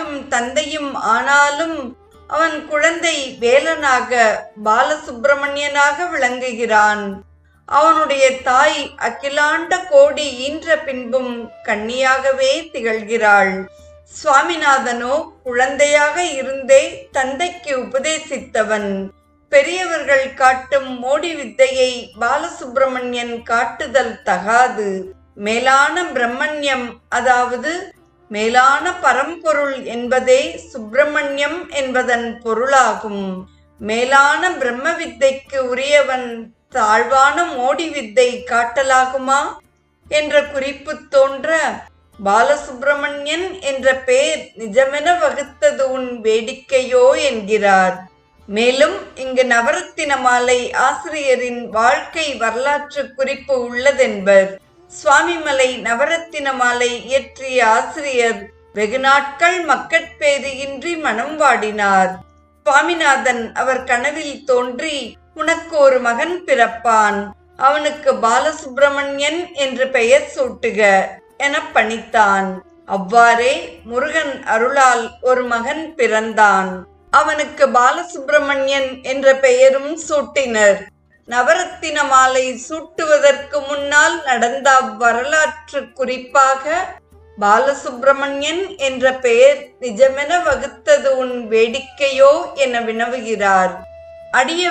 தாயும் தந்தையும் ஆனாலும் அவன் குழந்தை வேலனாக பாலசுப்பிரமணியனாக விளங்குகிறான். அவனுடைய தாய் அகிலாண்ட கோடி ஈன்ற பின்பும் கன்னியாகவே திகழ்கிறாள். சுவாமிநாதனோ குழந்தையாக இருந்தே தந்தைக்கு உபதேசித்தவன். பெரியவர்கள் காட்டும் மோடி வித்தையை பாலசுப்பிரமணியன் காட்டுதல் தகாது. மேலான பிரம்மண்யம் அதாவது மேலான பரம்பொருள் என்பதே சுப்பிரமணியம் என்பதன் பொருளாகும். மேலான பிரம்ம வித்தைக்கு உரியவன் தாழ்வான மோடி வித்தை காட்டலாகுமா? என்ற குறிப்பு தோன்ற பாலசுப்பிரமணியன் என்ற பெயர் நிஜமென வகுத்தது உன் வேடிக்கையோ என்கிறார். மேலும் இங்கு நவரத்தின மாலை ஆசிரியரின் வாழ்க்கை வரலாற்று குறிப்பு உள்ளதென்பர். சுவாமிமலை நவரத்தின மாலை இயற்றிய ஆசிரியர் வெகு நாட்கள் மக்கட்பேதியின்றி மனம் வாடினார். சுவாமிநாதன் அவர் கனவில் தோன்றி உனக்கு ஒரு மகன் பிறப்பான். அவனுக்கு பாலசுப்பிரமணியன் என்று பெயர் சூட்டுக என பணித்தான். அவ்வாறே முருகன் அருளால் ஒரு மகன் பிறந்தான். அவனுக்கு பாலசுப்பிரமணியன் என்ற பெயரும் சூட்டினர். நவரத்தின மாலை சூட்டுவதற்கு முன்னால் நடந்த அவ்வரலாற்று குறிப்பாக பாலசுப்பிரமணியன் என்ற பெயர் நிஜமென வகுத்தது உன் வேடிக்கையோ என வினவுகிறார். அடிய